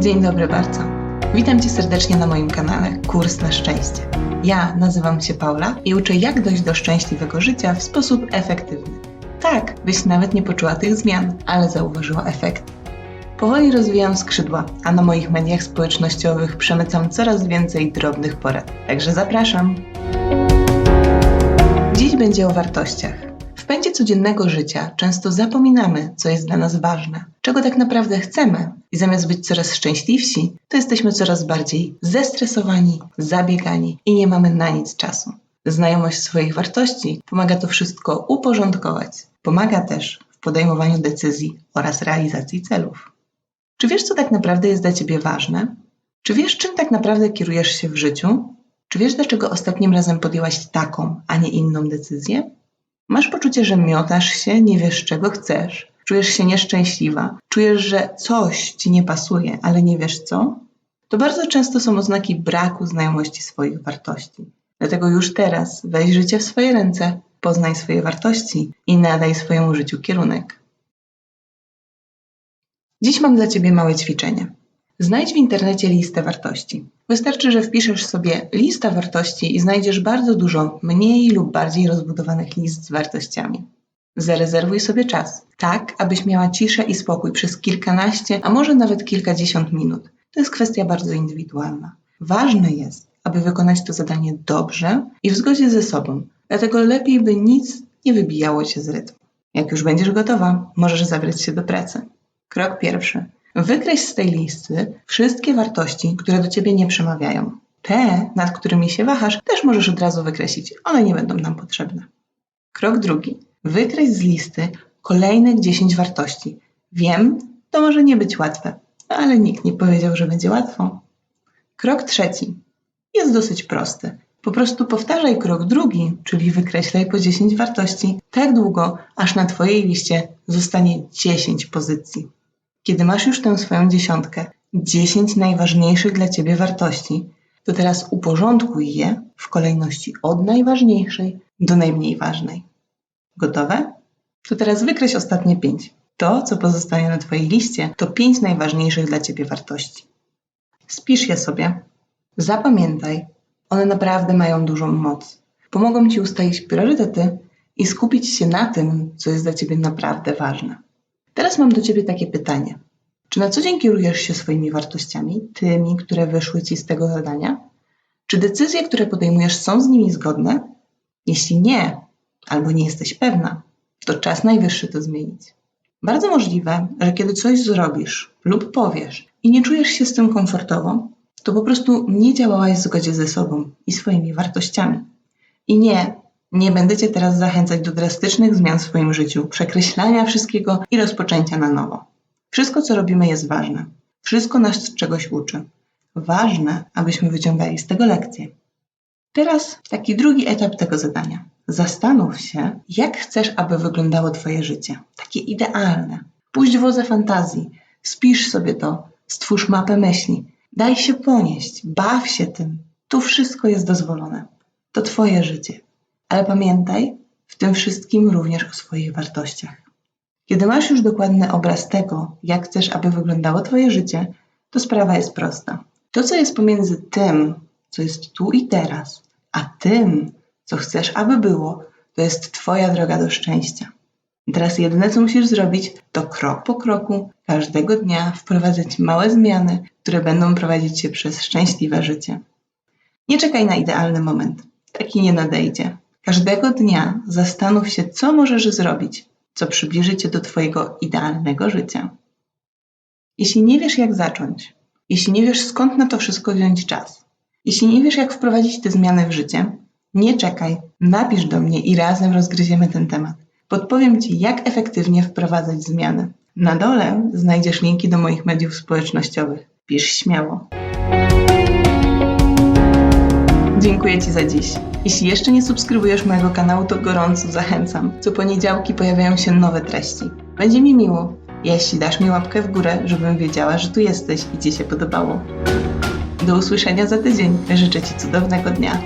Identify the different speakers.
Speaker 1: Dzień dobry bardzo. Witam Cię serdecznie na moim kanale Kurs na Szczęście. Ja nazywam się Paula i uczę, jak dojść do szczęśliwego życia w sposób efektywny. Tak, byś nawet nie poczuła tych zmian, ale zauważyła efekt. Powoli rozwijam skrzydła, a na moich mediach społecznościowych przemycam coraz więcej drobnych porad. Także zapraszam. Dziś będzie o wartościach. Pędzie codziennego życia często zapominamy, co jest dla nas ważne, czego tak naprawdę chcemy, i zamiast być coraz szczęśliwsi, to jesteśmy coraz bardziej zestresowani, zabiegani i nie mamy na nic czasu. Znajomość swoich wartości pomaga to wszystko uporządkować. Pomaga też w podejmowaniu decyzji oraz realizacji celów. Czy wiesz, co tak naprawdę jest dla Ciebie ważne? Czy wiesz, czym tak naprawdę kierujesz się w życiu? Czy wiesz, dlaczego ostatnim razem podjęłaś taką, a nie inną decyzję? Masz poczucie, że miotasz się, nie wiesz, czego chcesz, czujesz się nieszczęśliwa, czujesz, że coś ci nie pasuje, ale nie wiesz co? To bardzo często są oznaki braku znajomości swoich wartości. Dlatego już teraz weź życie w swoje ręce, poznaj swoje wartości i nadaj swojemu życiu kierunek. Dziś mam dla Ciebie małe ćwiczenie. Znajdź w internecie listę wartości. Wystarczy, że wpiszesz sobie lista wartości i znajdziesz bardzo dużo mniej lub bardziej rozbudowanych list z wartościami. Zarezerwuj sobie czas, tak abyś miała ciszę i spokój przez kilkanaście, a może nawet kilkadziesiąt minut. To jest kwestia bardzo indywidualna. Ważne jest, aby wykonać to zadanie dobrze i w zgodzie ze sobą, dlatego lepiej, by nic nie wybijało cię z rytmu. Jak już będziesz gotowa, możesz zabrać się do pracy. Krok pierwszy. Wykreś z tej listy wszystkie wartości, które do ciebie nie przemawiają. Te, nad którymi się wahasz, też możesz od razu wykreślić. One nie będą nam potrzebne. Krok drugi. Wykreś z listy kolejne 10 wartości. Wiem, to może nie być łatwe, ale nikt nie powiedział, że będzie łatwo. Krok trzeci. Jest dosyć prosty. Po prostu powtarzaj krok drugi, czyli wykreślaj po 10 wartości, tak długo, aż na Twojej liście zostanie 10 pozycji. Kiedy masz już tę swoją dziesiątkę, 10 najważniejszych dla Ciebie wartości, to teraz uporządkuj je w kolejności od najważniejszej do najmniej ważnej. Gotowe? To teraz wykreś ostatnie 5. To, co pozostanie na Twojej liście, to 5 najważniejszych dla Ciebie wartości. Spisz je sobie. Zapamiętaj, one naprawdę mają dużą moc. Pomogą Ci ustalić priorytety i skupić się na tym, co jest dla Ciebie naprawdę ważne. Teraz mam do Ciebie takie pytanie. Czy na co dzień kierujesz się swoimi wartościami, tymi, które wyszły Ci z tego zadania? Czy decyzje, które podejmujesz, są z nimi zgodne? Jeśli nie, albo nie jesteś pewna, to czas najwyższy to zmienić. Bardzo możliwe, że kiedy coś zrobisz lub powiesz i nie czujesz się z tym komfortowo, to po prostu nie działałaś w zgodzie ze sobą i swoimi wartościami. I nie, nie będę Cię teraz zachęcać do drastycznych zmian w swoim życiu, przekreślania wszystkiego i rozpoczęcia na nowo. Wszystko, co robimy, jest ważne. Wszystko nas czegoś uczy. Ważne, abyśmy wyciągali z tego lekcje. Teraz taki drugi etap tego zadania. Zastanów się, jak chcesz, aby wyglądało Twoje życie. Takie idealne. Puść wodze fantazji, spisz sobie to, stwórz mapę myśli. Daj się ponieść, baw się tym. Tu wszystko jest dozwolone. To Twoje życie. Ale pamiętaj w tym wszystkim również o swoich wartościach. Kiedy masz już dokładny obraz tego, jak chcesz, aby wyglądało Twoje życie, to sprawa jest prosta. To, co jest pomiędzy tym, co jest tu i teraz, a tym, co chcesz, aby było, to jest Twoja droga do szczęścia. Teraz jedyne, co musisz zrobić, to krok po kroku, każdego dnia wprowadzać małe zmiany, które będą prowadzić Cię przez szczęśliwe życie. Nie czekaj na idealny moment. Taki nie nadejdzie. Każdego dnia zastanów się, co możesz zrobić, co przybliży Cię do Twojego idealnego życia. Jeśli nie wiesz, jak zacząć, jeśli nie wiesz, skąd na to wszystko wziąć czas, jeśli nie wiesz, jak wprowadzić te zmiany w życie, nie czekaj, napisz do mnie i razem rozgryziemy ten temat. Podpowiem Ci, jak efektywnie wprowadzać zmiany. Na dole znajdziesz linki do moich mediów społecznościowych. Pisz śmiało. Dziękuję Ci za dziś. Jeśli jeszcze nie subskrybujesz mojego kanału, to gorąco zachęcam. Co poniedziałki pojawiają się nowe treści. Będzie mi miło, jeśli dasz mi łapkę w górę, żebym wiedziała, że tu jesteś i Ci się podobało. Do usłyszenia za tydzień. Życzę Ci cudownego dnia.